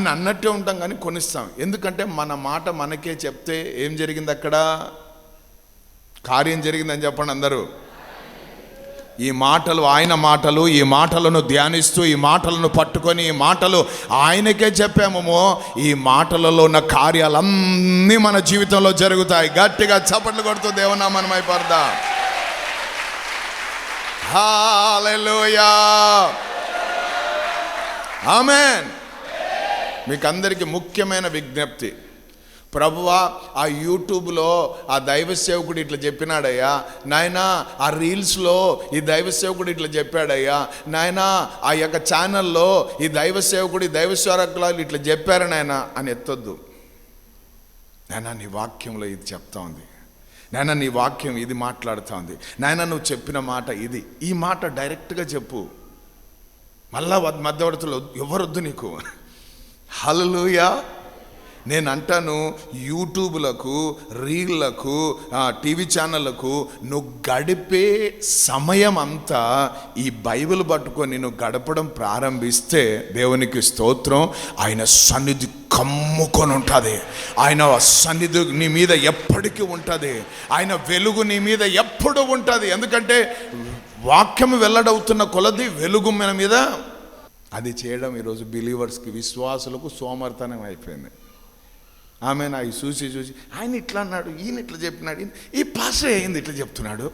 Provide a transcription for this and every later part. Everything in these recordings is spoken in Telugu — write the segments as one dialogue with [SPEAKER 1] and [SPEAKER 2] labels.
[SPEAKER 1] అని అన్నట్టే ఉంటాం కానీ కొనిస్తాం. ఎందుకంటే మన మాట మనకే చెప్తే ఏం జరిగింది అక్కడ? కార్యం జరిగిందని చెప్పండి అందరూ. ఈ మాటలు ఆయన మాటలు ఈ మాటలను ధ్యానిస్తూ ఈ మాటలను పట్టుకొని ఈ మాటలు ఆయనకే చెప్పామో ఈ మాటలలో ఉన్న కార్యాలన్నీ మన జీవితంలో జరుగుతాయి. గట్టిగా చప్పట్లు కొడుతూ దేవనామనం అయిపోద్దా హాలెలూయా ఆమెన్ మీకు అందరికీ ముఖ్యమైన విజ్ఞప్తి. ప్రభువా ఆ యూట్యూబ్లో ఆ దైవ సేవకుడు ఇట్లా చెప్పినాడయ్యా. నాయనా ఆ రీల్స్లో ఈ దైవ సేవకుడు ఇట్లా చెప్పాడయ్యా. నాయనా ఆ యొక్క ఛానల్లో ఈ దైవ సేవకుడు ఈ దైవ సేవకులు ఇట్లా చెప్పారు నాయన అని ఎత్తొద్దు. నాయనా నీ వాక్యంలో ఇది చెప్తా ఉంది. నాయన నీ వాక్యం ఇది మాట్లాడుతూ ఉంది. నాయన నువ్వు చెప్పిన మాట ఇది. ఈ మాట డైరెక్ట్గా చెప్పు. మళ్ళా మధ్యవర్తులు ఎవరొద్దు నీకు? హలలుయా నేను అంటాను యూట్యూబ్లకు రీళ్ళకు టీవీ ఛానళ్ళకు నువ్వు గడిపే సమయం అంతా ఈ బైబిల్ పట్టుకొని నువ్వు గడపడం ప్రారంభిస్తే దేవునికి స్తోత్రం. ఆయన సన్నిధి కమ్ముకొని ఉంటుంది. ఆయన సన్నిధి నీ మీద ఎప్పటికీ ఉంటుంది. ఆయన వెలుగు నీ మీద ఎప్పుడు ఉంటుంది. ఎందుకంటే వాక్యం వెల్లడవుతున్న కొలది వెలుగు మన మీద అది చేయడం ఈరోజు బిలీవర్స్కి విశ్వాసులకు సోమర్తనం అయిపోయింది. ఆమె నాకు చూసి చూసి ఆయన ఇట్లా అన్నాడు ఈయన ఇట్లా చెప్పినాడు ఈ పాస్ అయింది ఇట్లా చెప్తున్నాడు?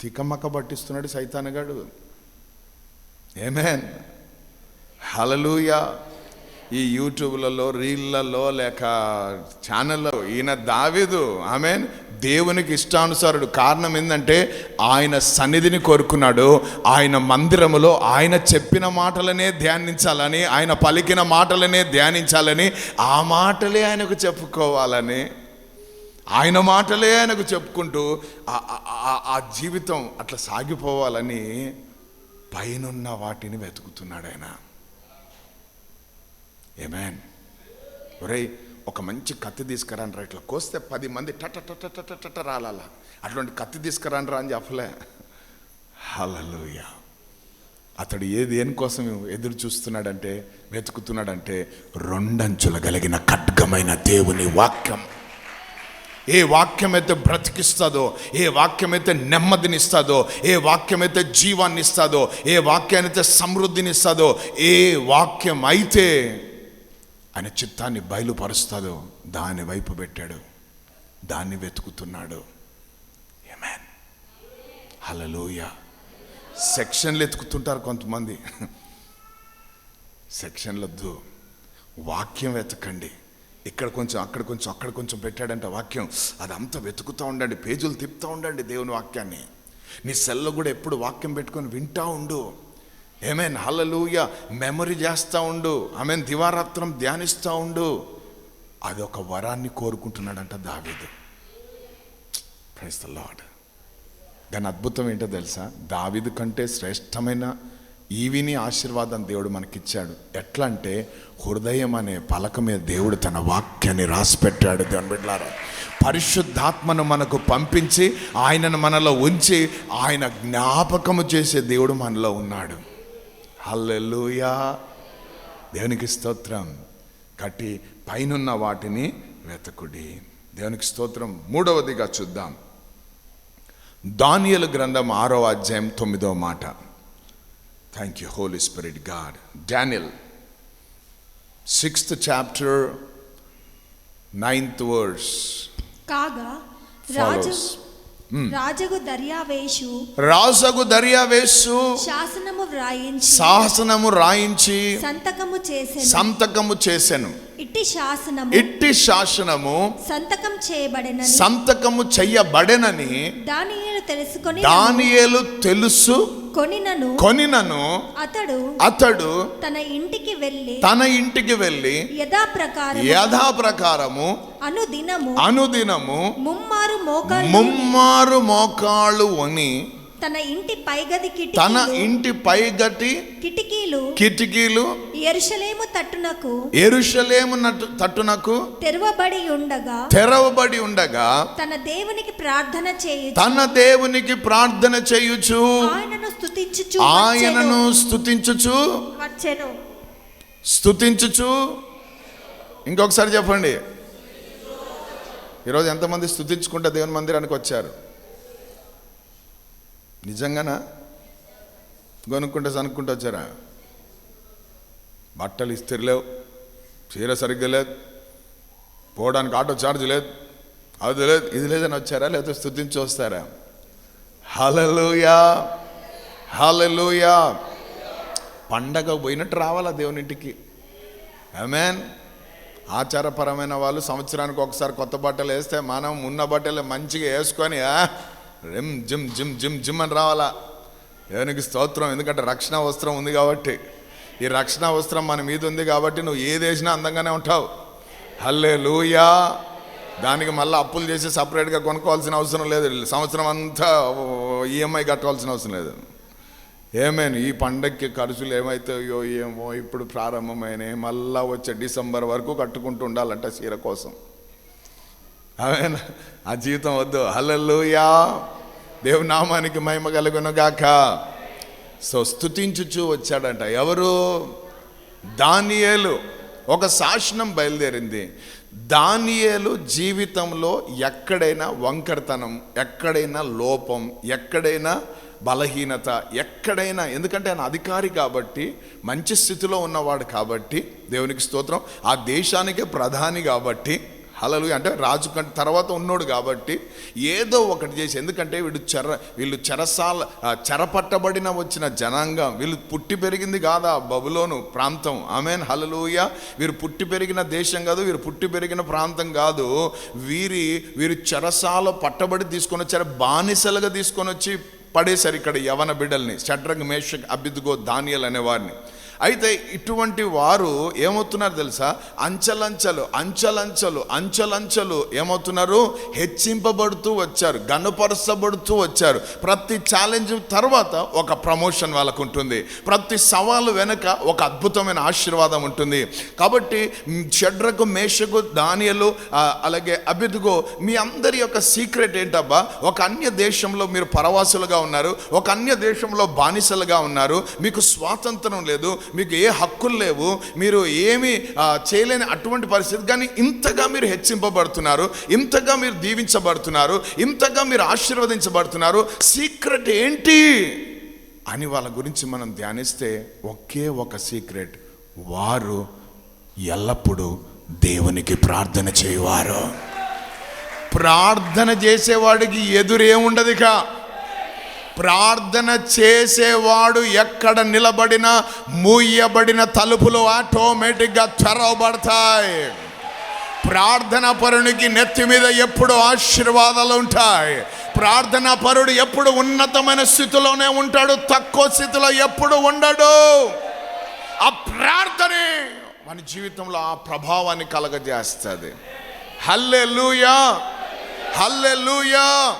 [SPEAKER 1] తికమక్క పట్టిస్తున్నాడు సైతానగాడు. ఏమేన్ హలలుయా ఈ యూట్యూబ్లలో రీళ్ళలో లేక ఛానల్లో ఈయన దావీదు ఆమెన్ దేవునికి ఇష్టానుసారుడు. కారణం ఏంటంటే ఆయన సన్నిధిని కోరుకున్నాడు. ఆయన మందిరములో ఆయన చెప్పిన మాటలనే ధ్యానించాలని ఆయన పలికిన మాటలనే ధ్యానించాలని ఆ మాటలే ఆయనకు చెప్పుకోవాలని ఆయన మాటలే ఆయనకు చెప్పుకుంటూ ఆ జీవితం అట్లా సాగిపోవాలని పైనున్న వాటిని వెతుకుతున్నాడు ఆయన. ఏమేన్ ఒరేయ్ ఒక మంచి కత్తి తీసుకురాను రా ఇట్లా కోస్తే పది మంది టట టట టట టట రాలాల. అటువంటి కత్తి తీసుకురాను రా అని చెప్పలే. హలలుయ అతడు ఏ దేనికోసం ఎదురు చూస్తున్నాడంటే వెతుకుతున్నాడంటే రెండంచుల కలిగిన ఖడ్గమైన దేవుని వాక్యం. ఏ వాక్యం అయితే బ్రతికిస్తుందో ఏ వాక్యం అయితే నెమ్మదినిస్తుందో ఏ వాక్యం అయితే జీవాన్ని ఇస్తుందో ఏ వాక్యాన్ని అయితే సమృద్ధిని ఇస్తుందో ఏ వాక్యం అయితే ఆయన చిత్తాన్ని బయలుపరుస్తుందో దాని వైపు పెట్టాడు దాన్ని వెతుకుతున్నాడు. ఏమేన్ హలలోయ సెక్షన్లు ఎతుకుతుంటారు కొంతమంది. సెక్షన్లొద్దు వాక్యం వెతకండి. ఇక్కడ కొంచెం అక్కడ కొంచెం అక్కడ కొంచెం పెట్టాడంట వాక్యం. అదంతా వెతుకుతూ ఉండండి పేజీలు తిప్పుతూ ఉండండి దేవుని వాక్యాన్ని. నీ సెల్లో కూడా ఎప్పుడు వాక్యం పెట్టుకొని వింటా ఉండు. ఏమేన్ హలలుయ మెమరీ చేస్తూ ఉండు. ఆమెన్ దివారాత్రం ధ్యానిస్తూ ఉండు. అది ఒక వరాన్ని కోరుకుంటున్నాడంట దావీదు. ప్రైజ్ ద లాడ్ దాని అద్భుతం ఏంటో తెలుసా? దావీదు కంటే శ్రేష్టమైన ఈవిని ఆశీర్వాదం దేవుడు మనకిచ్చాడు. ఎట్లా అంటే హృదయం అనే పలక మీద దేవుడు తన వాక్యాన్ని రాసిపెట్టాడు. దేవుని బిడ్డారా పరిశుద్ధాత్మను మనకు పంపించి ఆయనను మనలో ఉంచి ఆయన జ్ఞాపకము చేసే దేవుడు మనలో ఉన్నాడు. హల్లెలూయా. దేవునికి స్తోత్రం. కట్టి పైనున్న వాటిని వెతకుడి. దేవునికి స్తోత్రం. మూడవదిగా చూద్దాం. దానియలు గ్రంథం ఆరో అధ్యాయం తొమ్మిదో మాట. Thank you holy spirit God Daniel sixth chapter ninth words
[SPEAKER 2] కాగా రాజు. రాజగు దర్యావేషు
[SPEAKER 1] రాజగు దర్యావేసు
[SPEAKER 2] శాసనము వ్రాయించి
[SPEAKER 1] శాసనము రాయించి
[SPEAKER 2] సంతకము చేసెను.
[SPEAKER 1] సంతకము చేసెను.
[SPEAKER 2] ఇట్టి శాసనము
[SPEAKER 1] ఇట్టి శాసనము
[SPEAKER 2] సంతకం చేయబడిన
[SPEAKER 1] సంతకము చెయ్యబడెనని
[SPEAKER 2] దానియేలు తెలుసుకొని
[SPEAKER 1] దానియేలు తెలుసు
[SPEAKER 2] కొనినను
[SPEAKER 1] కొనినను
[SPEAKER 2] అతడు
[SPEAKER 1] అతడు
[SPEAKER 2] తన ఇంటికి వెళ్ళి
[SPEAKER 1] తన ఇంటికి వెళ్ళి
[SPEAKER 2] యథాప్రకారం
[SPEAKER 1] యథా ప్రకారము
[SPEAKER 2] అనుదినము
[SPEAKER 1] అనుదినము
[SPEAKER 2] ముమ్మారు మోకాళ్ళు
[SPEAKER 1] ముమ్మారు మోకాళ్ళు అని
[SPEAKER 2] తన ఇంటి పైగది
[SPEAKER 1] తన
[SPEAKER 2] కిటికీలు
[SPEAKER 1] ఇంటి పైగటి
[SPEAKER 2] కిటికీలు
[SPEAKER 1] కిటికీలు
[SPEAKER 2] ఎరుషలేము తట్టునకు
[SPEAKER 1] ఎరుషలేము తట్టునకు
[SPEAKER 2] తెరవబడి ఉండగా
[SPEAKER 1] తెరవబడి ఉండగా
[SPEAKER 2] తన దేవునికి ప్రార్థన చేయు
[SPEAKER 1] తన దేవునికి ప్రార్థన చేయుచు
[SPEAKER 2] ఆయనను స్తుతించుచు
[SPEAKER 1] ఆయనను స్తుతించుచు.
[SPEAKER 2] వచ్చెను.
[SPEAKER 1] స్తుతించుచు. ఇంకొకసారి చెప్పండి. ఈరోజు ఎంతమంది స్తుతించుకుంటే దేవుని మందిరానికి వచ్చారు? నిజంగానా? కొనుక్కుంటే సనుక్కుంటూ వచ్చారా? బట్టలు ఇస్త్రీ లేవు. చీర సరిగ్గా లేదు. పోవడానికి ఆటో ఛార్జ్ లేదు. అది లేదు ఇది లేదని వచ్చారా? లేకపోతే స్థుతించి వస్తారా? హలలుయా హలలుయా పండగ పోయినట్టు రావాలా దేవునింటికి? అమెన్ ఆచారపరమైన వాళ్ళు సంవత్సరానికి ఒకసారి కొత్త బట్టలు వేస్తే మనం ఉన్న బట్టలు మంచిగా వేసుకొని రిమ్ జిమ్ జిమ్ జిమ్ జిమ్ అని రావాలా? దేవునికి స్తోత్రం ఎందుకంటే రక్షణ వస్త్రం ఉంది కాబట్టి. ఈ రక్షణ వస్త్రం మన మీద ఉంది కాబట్టి నువ్వు ఏది వేసినా అందంగానే ఉంటావు. హల్లే లూయా దానికి మళ్ళీ అప్పులు చేసి సపరేట్గా కొనుక్కోవాల్సిన అవసరం లేదు. సంవత్సరం అంతా ఈఎంఐ కట్టవలసిన అవసరం లేదు. ఏమేను ఈ పండగకి ఖర్చులు ఏమవుతాయో ఏమో ఇప్పుడు ప్రారంభమైనాయి. మళ్ళా వచ్చే డిసెంబర్ వరకు కట్టుకుంటూ ఉండాలంట చీర కోసం. అవేనా? ఆ జీవితం వద్దు. హలల్లుయా! దేవుని నామానికి మహిమ కలుగును గాక సో స్థుతించుచు వచ్చాడంట. ఎవరు? దానియేలు. ఒక శాసనం బయలుదేరింది. దానియేలు జీవితంలో ఎక్కడైనా వంకరతనం ఎక్కడైనా లోపం ఎక్కడైనా బలహీనత ఎక్కడైనా ఎందుకంటే ఆయన అధికారి కాబట్టి మంచి స్థితిలో ఉన్నవాడు కాబట్టి దేవునికి స్తోత్రం. ఆ దేశానికే ప్రధాని కాబట్టి హలలు అంటే రాజు కంటే తర్వాత ఉన్నోడు కాబట్టి ఏదో ఒకటి చేసి ఎందుకంటే వీడు చెర వీళ్ళు చెరసాల చెరపట్టబడిన వచ్చిన జనాంగం వీళ్ళు పుట్టి పెరిగింది కాదా? బబులోను ప్రాంతం. ఆమెన్ హలలుయ వీరు పుట్టి పెరిగిన దేశం కాదు వీరు పుట్టి పెరిగిన ప్రాంతం కాదు. వీరి వీరు చెరసాల పట్టబడి తీసుకొని వచ్చారు బానిసలుగా తీసుకొని వచ్చి పడేశారు ఇక్కడ యవన బిడ్డల్ని షడ్రంగ్ మేషక్ అభ్యుద్గో దానియల్ అనే వారిని అయితే ఇటువంటి వారు ఏమవుతున్నారు తెలుసా? అంచలంచలు అంచలంచలు అంచలంచలు ఏమవుతున్నారు? హెచ్చింపబడుతూ వచ్చారు గనుపరచబడుతూ వచ్చారు. ప్రతి ఛాలెంజ్ తర్వాత ఒక ప్రమోషన్ వాళ్ళకు ఉంటుంది. ప్రతి సవాలు వెనుక ఒక అద్భుతమైన ఆశీర్వాదం ఉంటుంది. కాబట్టి షడ్రకు మేషకు దానియలు అలాగే అభిదుగో మీ అందరి యొక్క సీక్రెట్ ఏంటబ్బా? ఒక అన్య దేశంలో మీరు పరవాసులుగా ఉన్నారు ఒక అన్య దేశంలో బానిసలుగా ఉన్నారు మీకు స్వాతంత్రం లేదు మీకు ఏ హక్కులు లేవు మీరు ఏమి చేయలేని అటువంటి పరిస్థితి. కానీ ఇంతగా మీరు హెచ్చింపబడుతున్నారు ఇంతగా మీరు దీవించబడుతున్నారు ఇంతగా మీరు ఆశీర్వదించబడుతున్నారు. సీక్రెట్ ఏంటి? అని వాళ్ళ గురించి మనం ధ్యానిస్తే ఒకే ఒక సీక్రెట్ వారు ఎల్లప్పుడూ దేవునికి ప్రార్థన చేయవారు. ప్రార్థన చేసేవాడికి ఎదురేముండదుక ప్రార్థన చేసేవాడు ఎక్కడ నిలబడినా మూయబడిన తలుపులు ఆటోమేటిక్గా తెరవబడతాయి. ప్రార్థన పరునికి నెత్తి మీద ఎప్పుడు ఆశీర్వాదాలు ఉంటాయి. ప్రార్థన పరుడు ఎప్పుడు ఉన్నతమైన స్థితిలోనే ఉంటాడు తక్కువ స్థితిలో ఎప్పుడు ఉండడు. ఆ ప్రార్థనే మన జీవితంలో ఆ ప్రభావాన్ని కలగజేస్తుంది. హల్లే లూయా హల్లే లూయా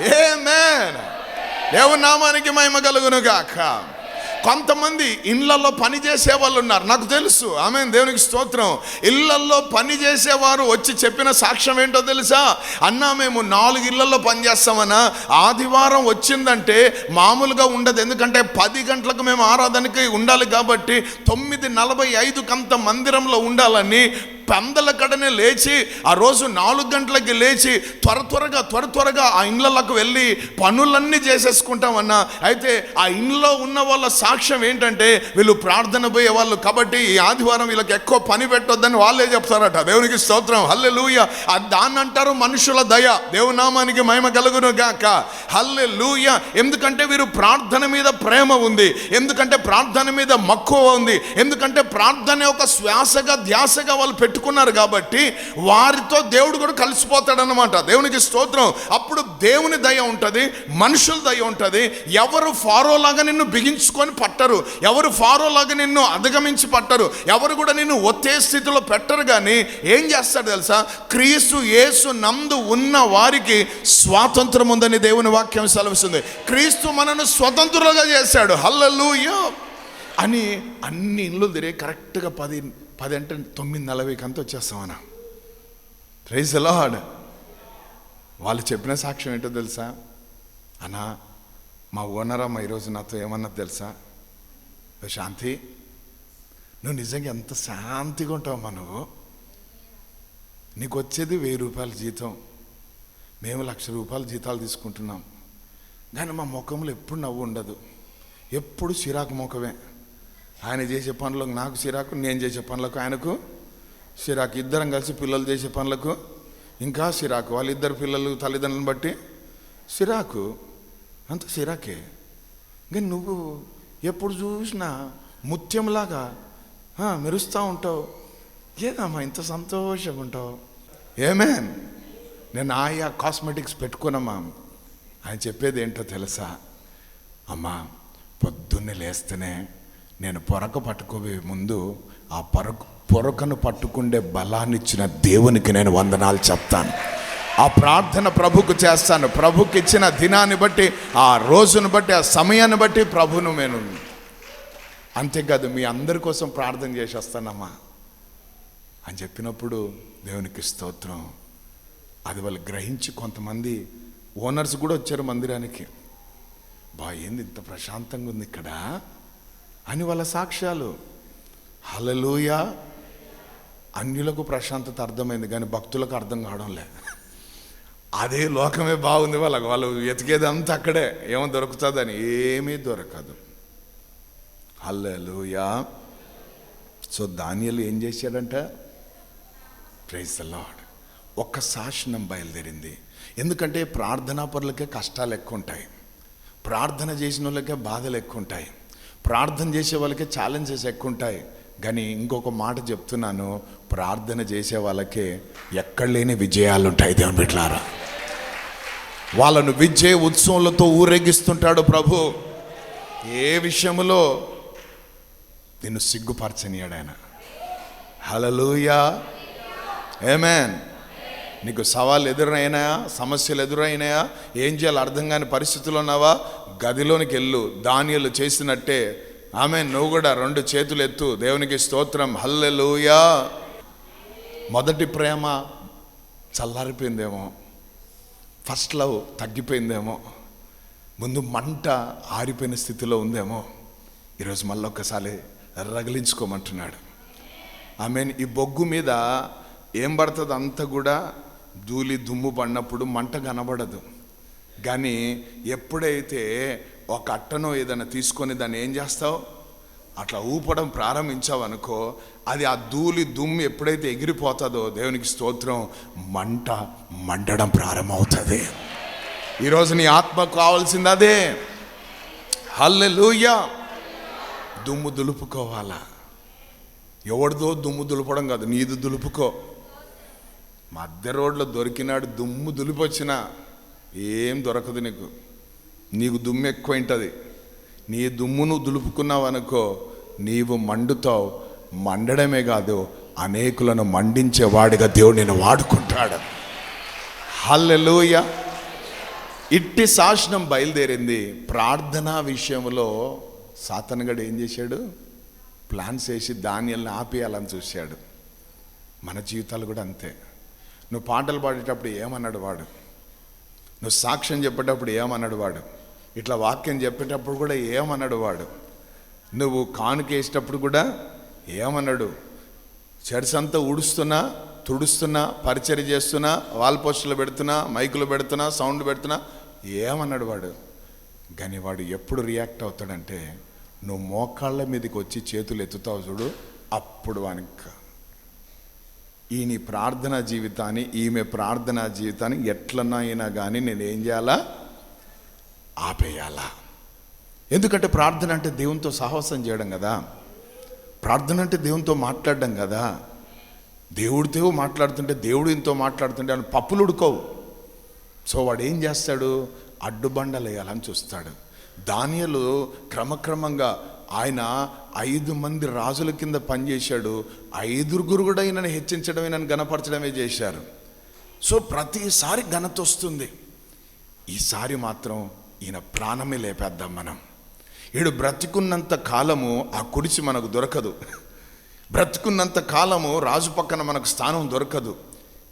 [SPEAKER 1] ఏమేన్ దేవుని నామానికి మహిమ కలుగును గాక. కొంతమంది ఇళ్ళలో పని చేసే వాళ్ళు ఉన్నారు. నాకు తెలుసు. ఆమె దేవునికి స్తోత్రం. ఇళ్ళల్లో పని చేసేవారు వచ్చి చెప్పిన సాక్ష్యం ఏంటో తెలుసా? అన్నా మేము నాలుగు ఇళ్ళలో పని చేస్తామన్నా ఆదివారం వచ్చిందంటే మామూలుగా ఉండదు. ఎందుకంటే పది గంటలకు మేము ఆరాధనకి ఉండాలి కాబట్టి తొమ్మిది నలభై ఐదు కంత మందిరంలో ఉండాలని పందల కడనే లేచి ఆ రోజు నాలుగు గంటలకి లేచి త్వర త్వరగా త్వర త్వరగా ఆ ఇండ్లకు వెళ్ళి పనులన్నీ చేసేసుకుంటామన్నా. అయితే ఆ ఇండ్లో ఉన్న వాళ్ళ సాక్ష్యం ఏంటంటే వీళ్ళు ప్రార్థన పోయే వాళ్ళు కాబట్టి ఈ ఆదివారం వీళ్ళకి ఎక్కువ పని పెట్టొద్దని వాళ్ళే చెప్తారట. దేవునికి స్తోత్రం. హల్లే లూయ దాన్ని అంటారు మనుషుల దయ. దేవునామానికి మహిమ కలుగును గాక. హల్లే లూయ ఎందుకంటే వీరు ప్రార్థన మీద ప్రేమ ఉంది. ఎందుకంటే ప్రార్థన మీద మక్కువ ఉంది. ఎందుకంటే ప్రార్థన ఒక శ్వాసగా ధ్యాసగా వాళ్ళు పెట్టుకున్నారు కాబట్టి వారితో దేవుడు కూడా కలిసిపోతాడనమాట దేవునికి స్తోత్రం. అప్పుడు దేవుని దయ ఉంటుంది మనుషుల దయ ఉంటుంది. ఎవరు ఫారోలాగా నిన్ను బిగించుకొని పట్టరు. ఎవరు ఫారోలాగా నిన్ను అధిగమించి పట్టరు. ఎవరు కూడా నిన్ను ఒత్తే స్థితిలో పెట్టరు కానీ ఏం చేస్తాడు తెలుసా? క్రీస్తు యేసు నందు ఉన్న వారికి స్వాతంత్రం ఉందని దేవుని వాక్యం సెలవుస్తుంది. క్రీస్తు మనను స్వతంత్రులుగా చేశాడు. హల్లెలూయా! అని అన్ని ఇళ్ళు తిరిగి కరెక్ట్గా పది పది అంటే తొమ్మిది నలభైకి అంతా వచ్చేస్తామన్నా ప్రైజ్ లార్డ్ వాళ్ళు చెప్పిన సాక్ష్యం ఏంటో తెలుసా? అన్నా మా ఓనర్ అమ్మ ఈరోజు నాతో ఏమన్నా తెలుసా? శాంతి నువ్వు నిజంగా ఎంత శాంతిగా ఉంటావమ్మా నువ్వు? నీకు వచ్చేది వెయ్యి రూపాయల జీతం. మేము లక్ష రూపాయల జీతాలు తీసుకుంటున్నాం. కానీ మా ముఖంలో ఎప్పుడు నవ్వు ఉండదు. ఎప్పుడు చిరాకు ముఖమే. ఆయన చేసే పనులకు నాకు సిరాకు నేను చేసే పనులకు ఆయనకు సిరాకు. ఇద్దరం కలిసి పిల్లలు చేసే పనులకు ఇంకా సిరాకు. వాళ్ళిద్దరు పిల్లలు తల్లిదండ్రులను బట్టి సిరాకు. అంత సిరాకే. కానీ నువ్వు ఎప్పుడు చూసినా ముత్యంలాగా మెరుస్తూ ఉంటావు. ఏదమ్మా ఇంత సంతోషంగా ఉంటావు? ఏమే నేను ఆయా కాస్మెటిక్స్ పెట్టుకున్నామా ఆయన చెప్పేది ఏంటో తెలుసా? అమ్మా పొద్దున్నే లేస్తేనే నేను పొరక పట్టుకోవే ముందు ఆ పొరకు పొరకను పట్టుకుండే బలాన్నిచ్చిన దేవునికి నేను వందనాలు చెప్తాను. ఆ ప్రార్థన ప్రభుకు చేస్తాను. ప్రభుకి ఇచ్చిన దినాన్ని బట్టి ఆ రోజును బట్టి ఆ సమయాన్ని బట్టి ప్రభును నేను అంతేకాదు మీ అందరి కోసం ప్రార్థన చేసేస్తానమ్మా. అని చెప్పినప్పుడు దేవునికి స్తోత్రం. అది వాళ్ళు గ్రహించి కొంతమంది ఓనర్స్ కూడా వచ్చారు మందిరానికి. బా ఏంది ఇంత ప్రశాంతంగా ఉంది ఇక్కడ? అని వాళ్ళ సాక్ష్యాలు. హలలుయ అన్యులకు ప్రశాంతత అర్థమైంది కానీ భక్తులకు అర్థం కావడం లే అదే లోకమే బాగుంది వాళ్ళకు వాళ్ళు వెతికేదంతా అక్కడే ఏమో దొరుకుతుందని ఏమీ దొరకదు. హల్లెలూయా. సో దానియలు ఏం చేశాడంట? ప్రైజ్ లాడ్ ఒక్క శాసనం బయలుదేరింది. ఎందుకంటే ప్రార్థనా పనులకే కష్టాలు ఎక్కువ ఉంటాయి ప్రార్థన చేసిన వాళ్ళకే బాధలు ఎక్కువ ఉంటాయి ప్రార్థన చేసే వాళ్ళకే ఛాలెంజెస్ ఎక్కువ ఉంటాయి కానీ ఇంకొక మాట చెప్తున్నాను ప్రార్థన చేసే వాళ్ళకే ఎక్కడ లేని విజయాలు ఉంటాయి దేవుని బిడ్డలారా. వాళ్ళను విజయ ఉత్సవంలతో ఊరేగిస్తుంటాడు ప్రభు. ఏ విషయంలో? నిన్ను సిగ్గుపరచనియాడు ఆయన. హలలుయా ఏమేన్ నీకు సవాళ్ళు ఎదురైనాయా? సమస్యలు ఎదురైనాయా? ఏం చేయాలి అర్థం కాని పరిస్థితులు ఉన్నావా? గదిలోనికి వెళ్ళు. దానియలు చేసినట్టే. ఆమె నువ్వు కూడా రెండు చేతులు ఎత్తు. దేవునికి స్తోత్రం. హల్లెలూయా. మొదటి ప్రేమ చల్లారిపోయిందేమో. First love తగ్గిపోయిందేమో. ముందు మంట ఆరిపోయిన స్థితిలో ఉందేమో. ఈరోజు మళ్ళీ ఒక్కసారి రగిలించుకోమంటున్నాడు. ఐ మీన్ ఈ బొగ్గు మీద ఏం పడుతుంది అంతా కూడా ధూళి దుమ్ము పడినప్పుడు మంట కనబడదు. కానీ ఎప్పుడైతే ఒక అట్టనో ఏదైనా తీసుకొని దాన్ని ఏం చేస్తావు? అట్లా ఊపడం ప్రారంభించావనుకో అది ఆ ధూళి దుమ్ము ఎప్పుడైతే ఎగిరిపోతుందో దేవునికి స్తోత్రం మంట మండడం ప్రారంభమవుతుంది. ఈరోజు నీ ఆత్మకు కావాల్సింది అదే. హల్లెలూయా! దుమ్ము దులుపుకోవాలా? ఎవరిదో దుమ్ము దులపడం కాదు నీది దులుపుకో. మధ్య రోడ్లో దొరికినాడు దుమ్ము దులిపొచ్చినా ఏం దొరకదు నీకు. నీకు దుమ్ము ఎక్కువ ఉంటుంది నీ దుమ్మును దులుపుకున్నావు అనుకో నీవు మండుతావు. మండడమే కాదు అనేకులను మండించేవాడిగా దేవుడు నేను వాడుకుంటాడు. హల్లెలూయ. ఇట్టి శాసనం బయలుదేరింది. ప్రార్థనా విషయంలో సాతనగడు ఏం చేశాడు? ప్లాన్స్ వేసి ధాన్యాలను ఆపేయాలని చూశాడు. మన జీవితాలు కూడా అంతే. నువ్వు పాటలు పాడేటప్పుడు ఏమన్నాడు వాడు? నువ్వు సాక్ష్యం చెప్పేటప్పుడు ఏమన్నాడు వాడు? ఇట్లా వాక్యం చెప్పేటప్పుడు కూడా ఏమన్నాడు వాడు? నువ్వు కానుకేసేటప్పుడు కూడా ఏమన్నాడు? చర్చ్ అంతా ఉడుస్తున్నా తుడుస్తున్నా పరిచర్య చేస్తున్నా వాల్ పోస్టులు పెడుతున్నా మైకులు పెడుతున్నా సౌండ్ పెడుతున్నా ఏమన్నాడు వాడు? కానీ వాడు ఎప్పుడు రియాక్ట్ అవుతాడంటే నువ్వు మోకాళ్ళ మీదకి వచ్చి చేతులు ఎత్తుతావు చూడు అప్పుడు వానికి ఈయన ప్రార్థన ప్రార్థనా జీవితాన్ని ఈమె ప్రార్థనా జీవితాన్ని ఎట్లనైనా కానీ నేను ఏం చేయాలా? ఆపేయాలా? ఎందుకంటే ప్రార్థన అంటే దేవునితో సాహసం చేయడం కదా. ప్రార్థన అంటే దేవునితో మాట్లాడడం కదా. దేవుడితో మాట్లాడుతుంటే దేవుడు ఇంతో మాట్లాడుతుంటే అని పప్పులు ఉడుకోవు. సో వాడు ఏం చేస్తాడు? అడ్డుబండలు వేయాలని చూస్తాడు. ధాన్యాలు క్రమక్రమంగా ఆయన ఐదు మంది రాజుల కింద పనిచేశాడు. ఐదుగురు కూడా ఈయనను హెచ్చించడమే నన్ను గణపరచడమే చేశారు. సో ప్రతిసారి ఘనత వస్తుంది. ఈసారి మాత్రం ఈయన ప్రాణమే లేపేద్దాం మనం. ఈడు బ్రతికున్నంత కాలము ఆ కుడిచి మనకు దొరకదు. బ్రతికున్నంత కాలము రాజు పక్కన మనకు స్థానం దొరకదు.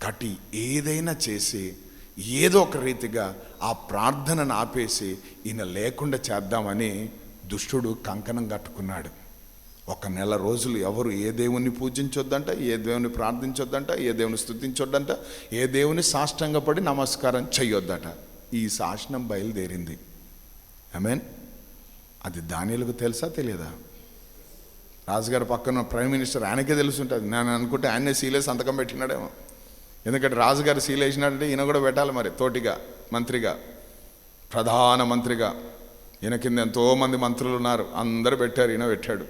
[SPEAKER 1] కాబట్టి ఏదైనా చేసి ఏదో ఒక రీతిగా ఆ ప్రార్థనను ఆపేసి ఈయన లేకుండా చేద్దామని దుష్టుడు కంకణం కట్టుకున్నాడు. ఒక నెల రోజులు ఎవరు ఏ దేవుని పూజించొద్దంట ఏ దేవుని ప్రార్థించొద్దంట ఏ దేవుని స్థుతించొద్దంట ఏ దేవుని సాష్టంగపడి నమస్కారం చెయ్యొద్దట. ఈ శాసనం బయలుదేరింది. మీన్ అది దానిలకు తెలుసా తెలియదా రాజుగారి పక్కన ప్రైమ్ మినిస్టర్ ఆయనకే తెలుసుంటుంది. నేను అనుకుంటే ఆయనే సీలే సంతకం పెట్టినాడేమో. ఎందుకంటే రాజుగారు సీలేసినాడంటే ఈయన కూడా పెట్టాలి మరి తోటిగా మంత్రిగా ప్రధాన మంత్రిగా. ఈయన కింద ఎంతోమంది మంత్రులు ఉన్నారు. అందరూ పెట్టారు ఈయన పెట్టాడు.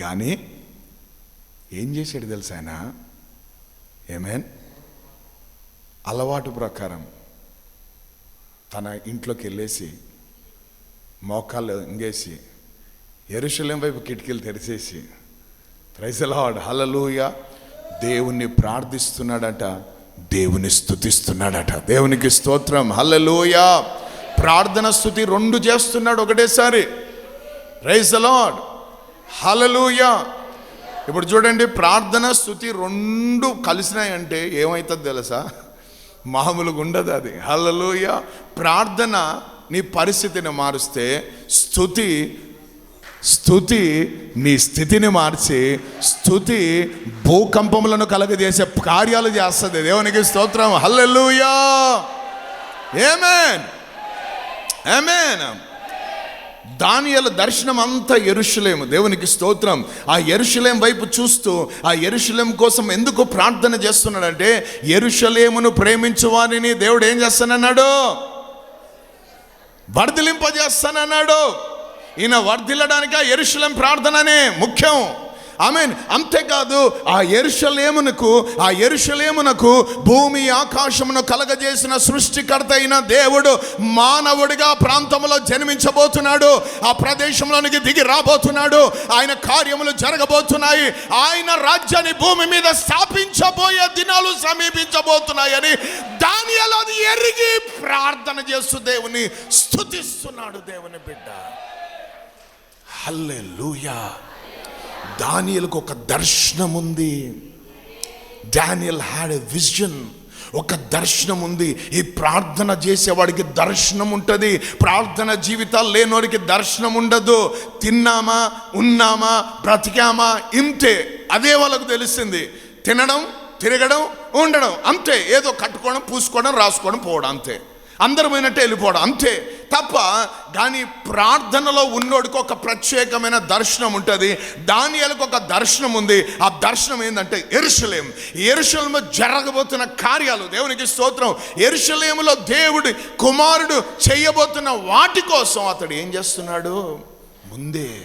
[SPEAKER 1] కానీ ఏం చేశాడు తెలుసా ఆయన? ఏమేన్ అలవాటు ప్రకారం తన ఇంట్లోకి వెళ్ళేసి మోకాళ్ళు ఇంగేసి ఎరుశలేం వైపు కిటికీలు తెరిచేసి ప్రైజలాడ్ హలలుయ దేవుణ్ణి ప్రార్థిస్తున్నాడట దేవుని స్థుతిస్తున్నాడట దేవునికి స్తోత్రం హల్లెలూయ. ప్రార్థన స్థుతి రెండు చేస్తున్నాడు ఒకటేసారి. రైస్ అలాడ్ హలలుయా ఇప్పుడు చూడండి ప్రార్థన స్థుతి రెండు కలిసినాయంటే ఏమవుతుంది తెలుసా? మామూలుగా ఉండదు అది. హల్లెలూయ ప్రార్థన నీ పరిస్థితిని మారుస్తే స్థుతి స్థుతి నీ స్థితిని మార్చి స్థుతి భూకంపములను కలగజేసే కార్యాలు చేస్తుంది. దేవునికి స్తోత్రం. హల్లెలూయా ఏమేన్ ఏమేన్ దానియల దర్శనం అంతా ఎరుషులేము. దేవునికి స్తోత్రం. ఆ ఎరుషులేం వైపు చూస్తూ ఆ ఎరుషులేం కోసం ఎందుకు ప్రార్థన చేస్తున్నాడంటే ఎరుషలేమును ప్రేమించు వారిని దేవుడు ఏం చేస్తానన్నాడు? వర్ధిలింపజేస్తానన్నాడు. ఈయన వర్ధిల్లడానికి ఆ ఎరుషులేం ప్రార్థననే ముఖ్యం. ఆమెన్. అంతేకాదు ఆ ఎరుషలేమునకు ఆ ఎరుషలేమునకు భూమి ఆకాశమును కలగజేసిన సృష్టికర్త అయిన దేవుడు మానవుడిగా ప్రాంతంలో జన్మించబోతున్నాడు. ఆ ప్రదేశంలోనికి దిగి రాబోతున్నాడు. ఆయన కార్యములు జరగబోతున్నాయి. ఆయన రాజ్యాన్ని భూమి మీద స్థాపించబోయే దినాలు సమీపించబోతున్నాయని దాని అది ఎరిగి ప్రార్థన చేస్తూ దేవుని స్థుతిస్తున్నాడు దేవుని బిడ్డ. హల్లెలూయా. దానియలకు ఒక దర్శనం ఉంది డానియల్ హ్యాడ్ ఎ విజన్ ఒక దర్శనం ఉంది ఈ ప్రార్థన చేసేవాడికి దర్శనం ఉంటుంది ప్రార్థన జీవితాలు లేనివాడికి దర్శనం ఉండదు తిన్నామా? ఉన్నామా? బ్రతికామా? ఇంతే. అదే వాళ్ళకు తెలిసింది. తినడం తిరగడం ఉండడం. అంతే. ఏదో కట్టుకోవడం పూసుకోవడం రాసుకోవడం పోవడం అంతే. అందరూ పోయినట్టే వెళ్ళిపోవడం. అంతే. తప్ప కానీ ప్రార్థనలో ఉన్నోడికి ఒక ప్రత్యేకమైన దర్శనం ఉంటుంది. దానియాలకు ఒక దర్శనం ఉంది. ఆ దర్శనం ఏంటంటే ఎరుషలేం. ఎరుషలేము జరగబోతున్న కార్యాలు దేవునికి స్తోత్రం. ఎరుషలేములో దేవుడు కుమారుడు చేయబోతున్న వాటి కోసం అతడు ఏం చేస్తున్నాడు? ముందే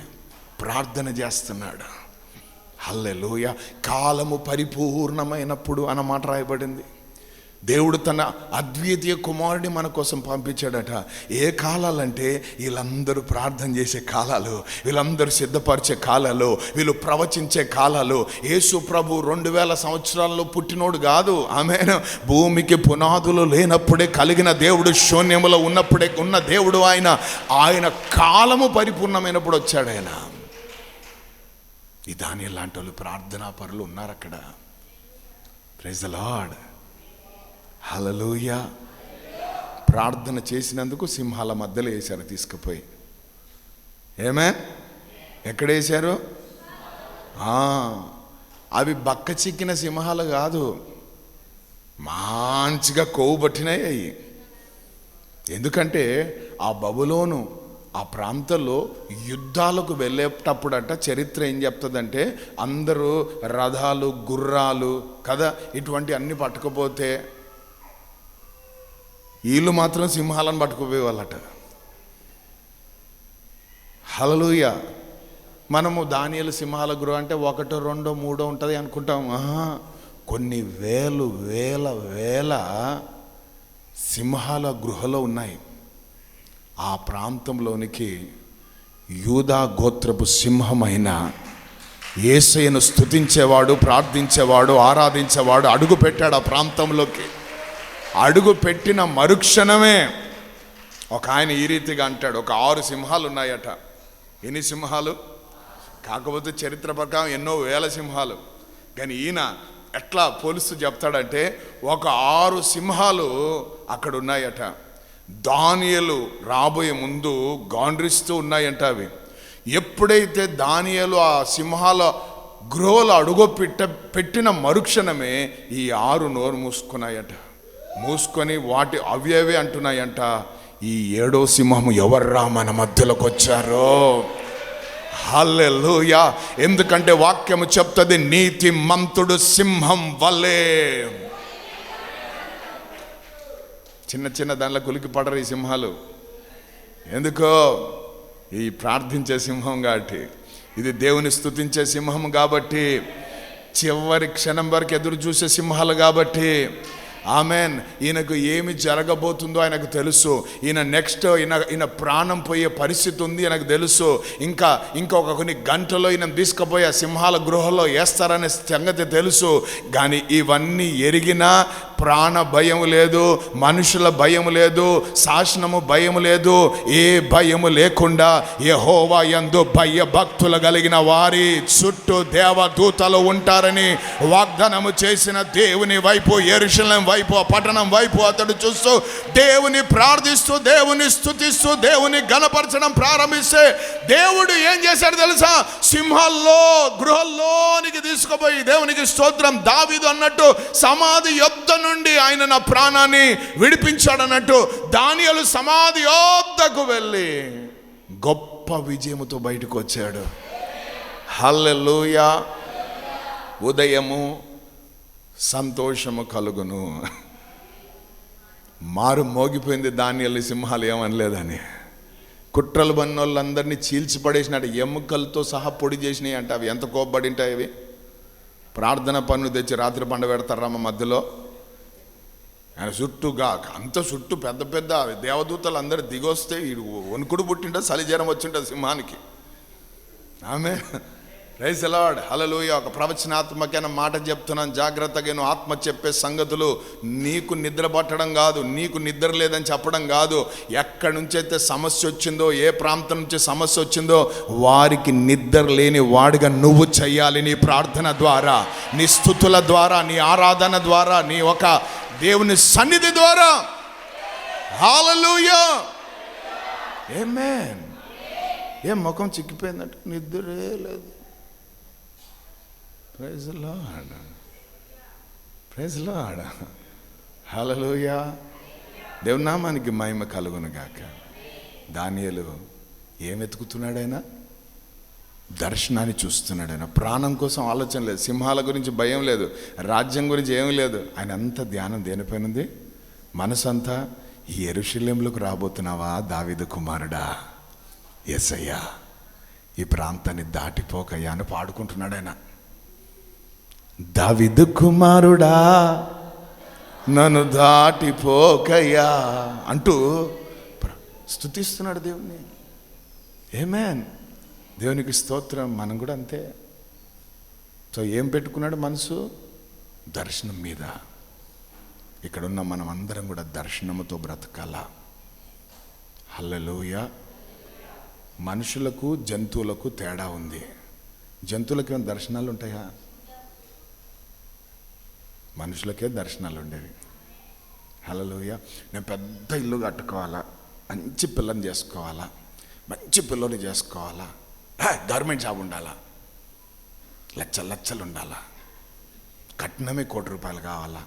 [SPEAKER 1] ప్రార్థన చేస్తున్నాడు. హల్లెలూయ. కాలము పరిపూర్ణమైనప్పుడు అన్నమాట రాయబడింది. దేవుడు తన అద్వితీయ కుమారుడిని మన కోసం పంపించాడట. ఏ కాలాలంటే వీళ్ళందరూ ప్రార్థన చేసే కాలాలు వీళ్ళందరూ సిద్ధపరిచే కాలాలు వీళ్ళు ప్రవచించే కాలాలు. యేసు ప్రభు రెండు వేల సంవత్సరాల్లో పుట్టినోడు కాదు. ఆమె భూమికి పునాదులు లేనప్పుడే కలిగిన దేవుడు శూన్యములో ఉన్నప్పుడే ఉన్న దేవుడు ఆయన. ఆయన కాలము పరిపూర్ణమైనప్పుడు వచ్చాడు ఆయన. ఈ దాని లాంటి వాళ్ళు ప్రార్థనా పరులు ఉన్నారు అక్కడ ప్రైజ్ లార్డ్ హలలోయ ప్రార్థన చేసినందుకు సింహాల మధ్యలో వేశారు తీసుకుపోయి. ఏమే ఎక్కడ వేశారు? అవి బక్క చిక్కిన సింహాలు కాదు. మంచిగా కొవ్వు పట్టినాయి అవి. ఎందుకంటే ఆ బబులోను ఆ ప్రాంతంలో యుద్ధాలకు వెళ్ళేటప్పుడంట చరిత్ర ఏం చెప్తుందంటే అందరూ రథాలు గుర్రాలు కదా ఇటువంటి అన్ని పట్టుకపోతే వీళ్ళు మాత్రం సింహాలను పట్టుకుపోయేవాళ్ళట. హలలుయ మనము దానియలు సింహాల గురువు అంటే ఒకటో రెండో మూడో ఉంటుంది అనుకుంటాం. కొన్ని వేలు వేల వేల సింహాల గృహలో ఉన్నాయి. ఆ ప్రాంతంలోనికి యూదా గోత్రపు సింహమైన ఏసయ్యను స్తుతించేవాడు ప్రార్థించేవాడు ఆరాధించేవాడు అడుగు పెట్టాడు ఆ ప్రాంతంలోకి. అడుగు పెట్టిన మరుక్షణమే ఒక ఆయన ఈ రీతిగా అంటాడు ఒక ఆరు సింహాలు ఉన్నాయట. ఎన్ని సింహాలు? కాకపోతే చరిత్ర ప్రకారం ఎన్నో వేల సింహాలు. కానీ ఈయన ఎట్లా పోలుస్తూ చెప్తాడంటే ఒక ఆరు సింహాలు అక్కడ ఉన్నాయట. దానియలు రాబోయే ముందు గాండ్రిస్తూ ఉన్నాయంట అవి. ఎప్పుడైతే దానియలు ఆ సింహాల గృహలో అడుగు పెట్ట పెట్టిన మరుక్షణమే ఈ ఆరు నోరు మూసుకున్నాయట. మూసుకొని వాటి అవేవే అంటున్నాయంట. ఈ ఏడో సింహము ఎవర్రా మన మధ్యలోకి వచ్చారో? హల్లెలూయా. ఎందుకంటే వాక్యము చెప్తుంది నీతి మంతుడు సింహం వల్లే చిన్న చిన్న దానిలో కులికి పడరు ఈ సింహాలు. ఎందుకో? ఈ ప్రార్థించే సింహం కాబట్టి. ఇది దేవుని స్థుతించే సింహం కాబట్టి. చివరి క్షణం వరకు ఎదురు చూసే సింహాలు కాబట్టి. ఆమెన్. ఈయనకు ఏమి జరగబోతుందో ఆయనకు తెలుసు. ఈయన నెక్స్ట్ ఈయన ఈయన ప్రాణం పోయే పరిస్థితి ఉంది ఆయనకు తెలుసు. ఇంకా ఇంకొక కొన్ని గంటలో ఈయన తీసుకుపోయే సింహాల గృహలో వేస్తారనే సంగతి తెలుసు. కానీ ఇవన్నీ ఎరిగినా ప్రాణ భయం లేదు మనుషుల భయం లేదు శాసనము భయం లేదు ఏ భయము లేకుండా యహోవా ఎందు భయ భక్తులు కలిగిన వారి చుట్టూ దేవదూతలు ఉంటారని వాగ్దానము చేసిన దేవుని వైపు ఎరుషలం వైపు ఆ పట్టణం వైపు అతడు చూస్తూ దేవుని ప్రార్థిస్తూ దేవుని స్థుతిస్తూ దేవుని గణపరచడం ప్రారంభిస్తే దేవుడు ఏం చేశాడు తెలుసా? సింహాల్లో గృహంలోనికి తీసుకుపోయి దేవునికి స్తోత్రం దావిదు అన్నట్టు సమాధి యొద్ద నుండి ఆయన నా ప్రాణాన్ని విడిపించాడన్నట్టు దానియలు సమాధి యొద్దకు వెళ్ళి గొప్ప విజయముతో బయటకు వచ్చాడు. హల్లెలూయా. ఉదయము సంతోషము కలుగును. మారు మోగిపోయింది దానియలు సింహాలు ఏమనలేదని. కుట్రలు బన్నోళ్ళందరినీ చీల్చి పడేసినాడు ఎముకలతో సహా పొడి చేసినాయి అంట అవి. ఎంత కోప్పడి ఉంటాయి అవి ప్రార్థన పన్ను తెచ్చి రాత్రి పండ పెడతారమ్మ మధ్యలో? ఆయన చుట్టూగా అంత చుట్టూ పెద్ద పెద్ద దేవదూతలు అందరు దిగొస్తే వణుకుడు పుట్టింట సలిజ్వరం వచ్చింట సింహానికి. ఆమె రైస్ అలాడ్ హలలోయ ఒక ప్రవచనాత్మకమైన మాట చెప్తున్నాను. జాగ్రత్తగా నువ్వు ఆత్మ చెప్పే సంగతులు నీకు నిద్ర పట్టడం కాదు నీకు నిద్ర లేదని చెప్పడం కాదు. ఎక్కడి నుంచి అయితే సమస్య వచ్చిందో ఏ ప్రాంతం నుంచి సమస్య వచ్చిందో వారికి నిద్ర లేని వాడిగా నువ్వు చెయ్యాలి నీ ప్రార్థన ద్వారా నీ స్థుతుల ద్వారా నీ ఆరాధన ద్వారా నీ ఒక దేవుని సన్నిధి ద్వారా. హాలూయా ఏమేన్ ఏం ముఖం చిక్కిపోయిందంటే నిద్రే లేదు. ప్రైజ్ లాడ్ ప్రైజ్ లాడ్ హలలోయ దేవునామానికి మహిమ కలుగునుగాక దానియలు ఏం వెతుకుతున్నాడైనా? దర్శనాన్ని చూస్తున్నాడు ఆయన. ప్రాణం కోసం ఆలోచన లేదు. సింహాల గురించి భయం లేదు. రాజ్యం గురించి ఏమీ లేదు. ఆయన అంత ధ్యానం దేనిపైనుంది? మనసంతా ఈ ఎరుశల్యంలోకి రాబోతున్నావా దావిద కుమారుడా? ఎస్అయ్యా ఈ ప్రాంతాన్ని దాటిపోకయ్యా అని పాడుకుంటున్నాడు ఆయన. దావిదు కుమారుడా నన్ను దాటిపోకయ్యా అంటూ స్థుతిస్తున్నాడు స్తుతిస్తున్నాడు దేవుణ్ణి. ఏమేన్ దేవునికి స్తోత్రం మనం కూడా అంతే. సో ఏం పెట్టుకున్నాడు మనసు? దర్శనం మీద. ఇక్కడున్న మనం అందరం కూడా దర్శనముతో బ్రతకాల. హల్లలోయ మనుషులకు జంతువులకు తేడా ఉంది. జంతువులకి ఏమైనా దర్శనాలు ఉంటాయా? మనుషులకే దర్శనాలు ఉండేవి హలలోయ నేను పెద్ద ఇల్లు కట్టుకోవాలా మంచి పిల్లని చేసుకోవాలా మంచి పిల్లని చేసుకోవాలా గవర్నమెంట్ జాబ్ ఉండాలా లచ్చ లచ్చలు ఉండాలా కట్నమే కోటి రూపాయలు కావాలా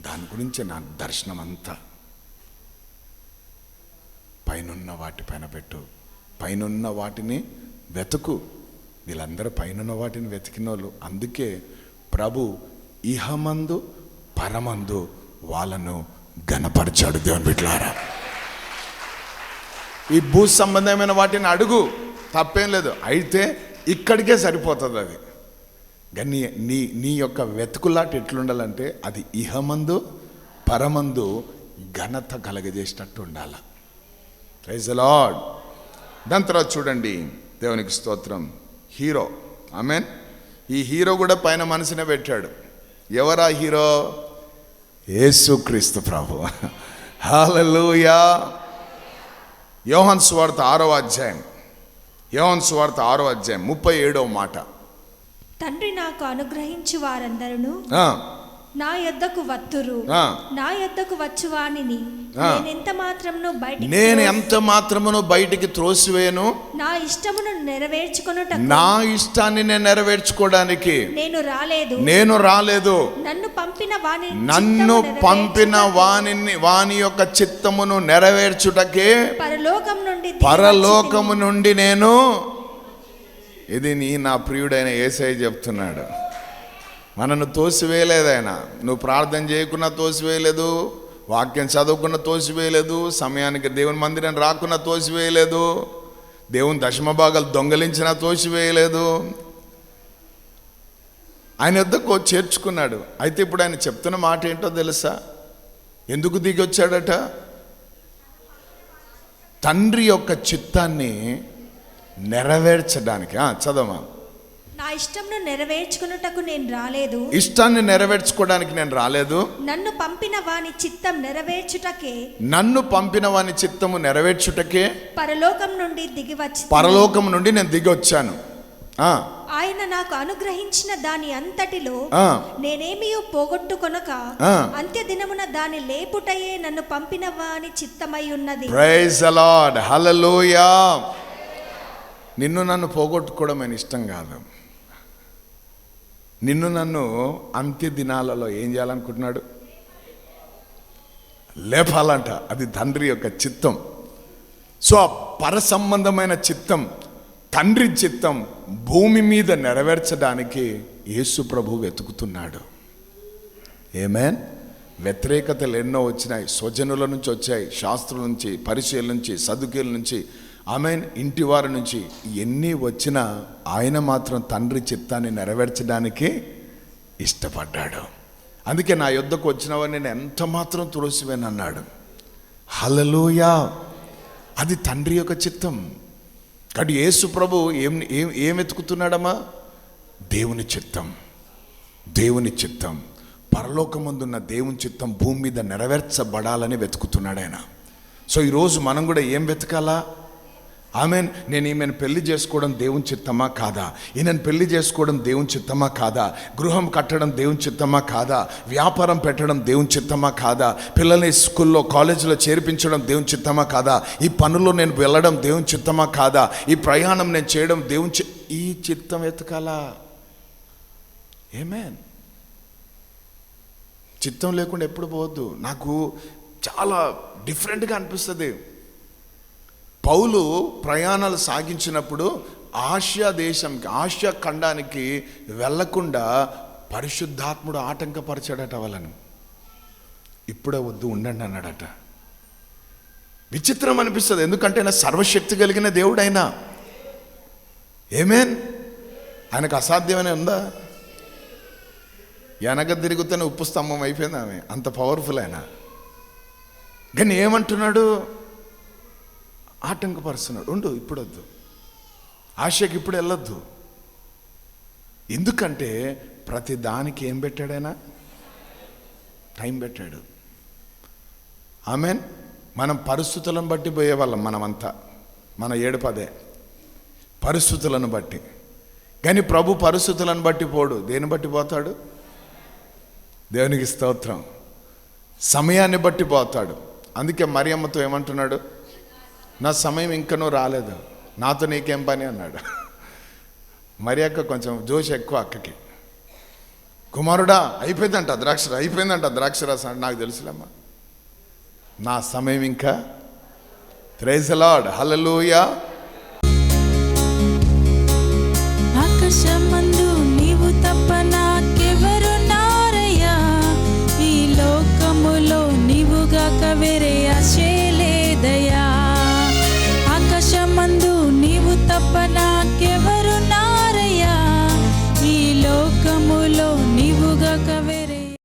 [SPEAKER 1] దాని గురించి నా దర్శనం అంతా పైనున్న వాటిపైన పెట్టు. పైనున్న వాటిని వెతుకు. వీళ్ళందరూ పైనున్న వాటిని వెతికిన వాళ్ళు అందుకే ప్రభు ఇహమందు పరమందు వాళ్ళను గణపరిచాడు దేవుని బిడ్డలారా. ఈ భూ సంబంధమైన వాటిని అడుగు తప్పేం లేదు. అయితే ఇక్కడికే సరిపోతుంది అది. కానీ నీ నీ యొక్క వెతుకులాట ఎట్లుండాలంటే అది ఇహమందు పరమందు ఘనత కలగజేసినట్టు ఉండాల. ప్రైజ్ లాడ్ దాని తర్వాత చూడండి దేవునికి స్తోత్రం. హీరో. ఐ మీన్ ఈ హీరో కూడా పైన మనసునే పెట్టాడు. ఎవరా హీరో? యేసుక్రీస్తు ప్రభు. హల్లెలూయా. యోహన్ స్వార్థ ఆరో అధ్యాయం. యోహన్ స్వార్థ ఆరో అధ్యాయం ముప్పై ఏడవ మాట.
[SPEAKER 2] తండ్రి నాకు అనుగ్రహించి వారందరూ నా యొద్దకు వత్తురు. నా యొద్దకు వచ్చు వానిని
[SPEAKER 1] ఆ.
[SPEAKER 2] నేనెంత మాత్రమును బయటికి
[SPEAKER 1] నేను ఎంత మాత్రమును బయటికి త్రోసివేయను?
[SPEAKER 2] నా ఇష్టమును నెరవేర్చుకొనుట
[SPEAKER 1] నా ఇష్టాన్ని నేను నెరవేర్చుకోవడానికి.
[SPEAKER 2] నేను రాలేదు.
[SPEAKER 1] నేను రాలేదు.
[SPEAKER 2] నన్ను పంపిన వాని
[SPEAKER 1] నన్ను పంపిన వాణిని వాని యొక్క చిత్తమును నెరవేర్చుటకే
[SPEAKER 2] పరలోకం నుండి
[SPEAKER 1] పరలోకము నుండి నేను ఇది నీ నా ప్రియుడైన ఏసై చెప్తున్నాడు. మనను తోసివేయలేదు ఆయన. నువ్వు ప్రార్థన చేయకున్నా తోసివేయలేదు వాక్యం చదవకుండా తోసివేయలేదు సమయానికి దేవుని మందిరం రాకున్నా తోసివేయలేదు దేవుని దశమ భాగాలు దొంగలించినా తోసివేయలేదు. ఆయన వద్దకు చేర్చుకున్నాడు. అయితే ఇప్పుడు ఆయన చెప్తున్న మాట ఏంటో తెలుసా? ఎందుకు దిగి వచ్చాడట? తండ్రి యొక్క చిత్తాన్ని నెరవేర్చడానికి. చదవమా?
[SPEAKER 2] నా ఇష్టమును నెరవేర్చుకొనుటకు నేను రాలేదు.
[SPEAKER 1] ఇష్టాన్ని నెరవేర్చుకోవడానికి నేను రాలేదు.
[SPEAKER 2] నన్ను పంపిన వాని చిత్తం నెరవేర్చుటకే.
[SPEAKER 1] నన్ను పంపిన వాని చిత్తము నెరవేర్చుటకే.
[SPEAKER 2] పరలోకం నుండి దిగి వచ్చి
[SPEAKER 1] పరలోకం నుండి నేను దిగి వచ్చాను.
[SPEAKER 2] ఆయన నాకు అనుగ్రహించిన దాని అంతటిలో. నేనేమీ పోగొట్టుకొనక. అంత్య దినమున దాని లేపుటయే నన్ను పంపిన వాని చిత్తమై ఉన్నది.
[SPEAKER 1] ప్రైజ్ అలాడ్ హలలోయా నిన్ను నన్ను పోగొట్టుకోవడం ఇష్టం కాదు. నిన్ను నన్ను అంత్య దినాలలో ఏం చేయాలనుకుంటున్నాడు? లేపాలంట. అది తండ్రి యొక్క చిత్తం. సో ఆ పర సంబంధమైన చిత్తం తండ్రి చిత్తం భూమి మీద నెరవేర్చడానికి యేసు ప్రభు వెతుకుతున్నాడు. ఏమేన్ వ్యతిరేకతలు ఎన్నో వచ్చినాయి. స్వజనుల నుంచి వచ్చాయి. శాస్త్రుల నుంచి పరిచయాల నుంచి సదుకీల నుంచి ఆమెన్. ఇంటి వారి నుంచి ఎన్ని వచ్చినా ఆయన మాత్రం తండ్రి చిత్తాన్ని నెరవేర్చడానికి ఇష్టపడ్డాడు. అందుకే నా యుద్ధకు వచ్చినవని నేను ఎంత మాత్రం తులసివేనన్నాడు. హలలోయా అది తండ్రి యొక్క చిత్తం. కాబట్టి యేసు ప్రభు ఏం ఏం ఏం వెతుకుతున్నాడమ్మా? దేవుని చిత్తం. దేవుని చిత్తం. పరలోకమందున్న దేవుని చిత్తం భూమి మీద నెరవేర్చబడాలని వెతుకుతున్నాడు ఆయన. సో ఈరోజు మనం కూడా ఏం వెతకాలా? ఆమె నేను ఈమెను పెళ్ళి చేసుకోవడం దేవుని చిత్తమా కాదా? ఈయనను పెళ్ళి చేసుకోవడం దేవుని చిత్తమా కాదా? గృహం కట్టడం దేవుని చిత్తమా కాదా? వ్యాపారం పెట్టడం దేవుని చిత్తమా కాదా? పిల్లల్ని స్కూల్లో కాలేజీలో చేర్పించడం దేవుని చిత్తమా కాదా? ఈ పనుల్లో నేను వెళ్ళడం దేవుని చిత్తమా కాదా? ఈ ప్రయాణం నేను చేయడం దేవుని చి ఈ చిత్తం ఎతకాలా? ఏమేన్ చిత్తం లేకుండా ఎప్పుడు పోవద్దు. నాకు చాలా డిఫరెంట్గా అనిపిస్తుంది. పౌలు ప్రయాణాలు సాగించినప్పుడు ఆసియా దేశంకి ఆసియా ఖండానికి వెళ్ళకుండా పరిశుద్ధాత్ముడు ఆటంకపరిచాడట వాళ్ళని. ఇప్పుడే వద్దు ఉండండి అన్నాడట. విచిత్రం అనిపిస్తుంది ఎందుకంటే ఆయన సర్వశక్తి కలిగిన దేవుడైనా. ఏమేన్? ఆయనకు అసాధ్యమనే ఉందా? వెనక తిరుగుతూనే ఉప్పు స్తంభం అయిపోయింది ఆమె అంత పవర్ఫుల్ ఆయన. కానీ ఏమంటున్నాడు? ఆటంకపరుస్తున్నాడు ఉండు ఇప్పుడు వద్దు ఆశకి ఇప్పుడు వెళ్ళొద్దు. ఎందుకంటే ప్రతి దానికి ఏం పెట్టాడైనా టైం పెట్టాడు. మీన్ మనం పరిస్థితులను బట్టి పోయేవాళ్ళం మనమంతా. మన ఏడు పదే పరిస్థితులను బట్టి. కానీ ప్రభు పరిస్థితులను బట్టి పోడు. దేని బట్టి పోతాడు? దేవునికి స్తోత్రం. సమయాన్ని బట్టి పోతాడు. అందుకే మరియమ్మతో ఏమంటున్నాడు? నా సమయం ఇంకనూ రాలేదు. నాతో నీకేం పని అన్నాడు. మరి అక్క కొంచెం జోష్ ఎక్కువ అక్కకి. కుమారుడా అయిపోయిందంట ద్రాక్ష అయిపోయిందంట ద్రాక్షరసం అంటే నాకు తెలుసులేమ్మా. నా సమయం ఇంకా. త్రేసలాడ్ హలలుయా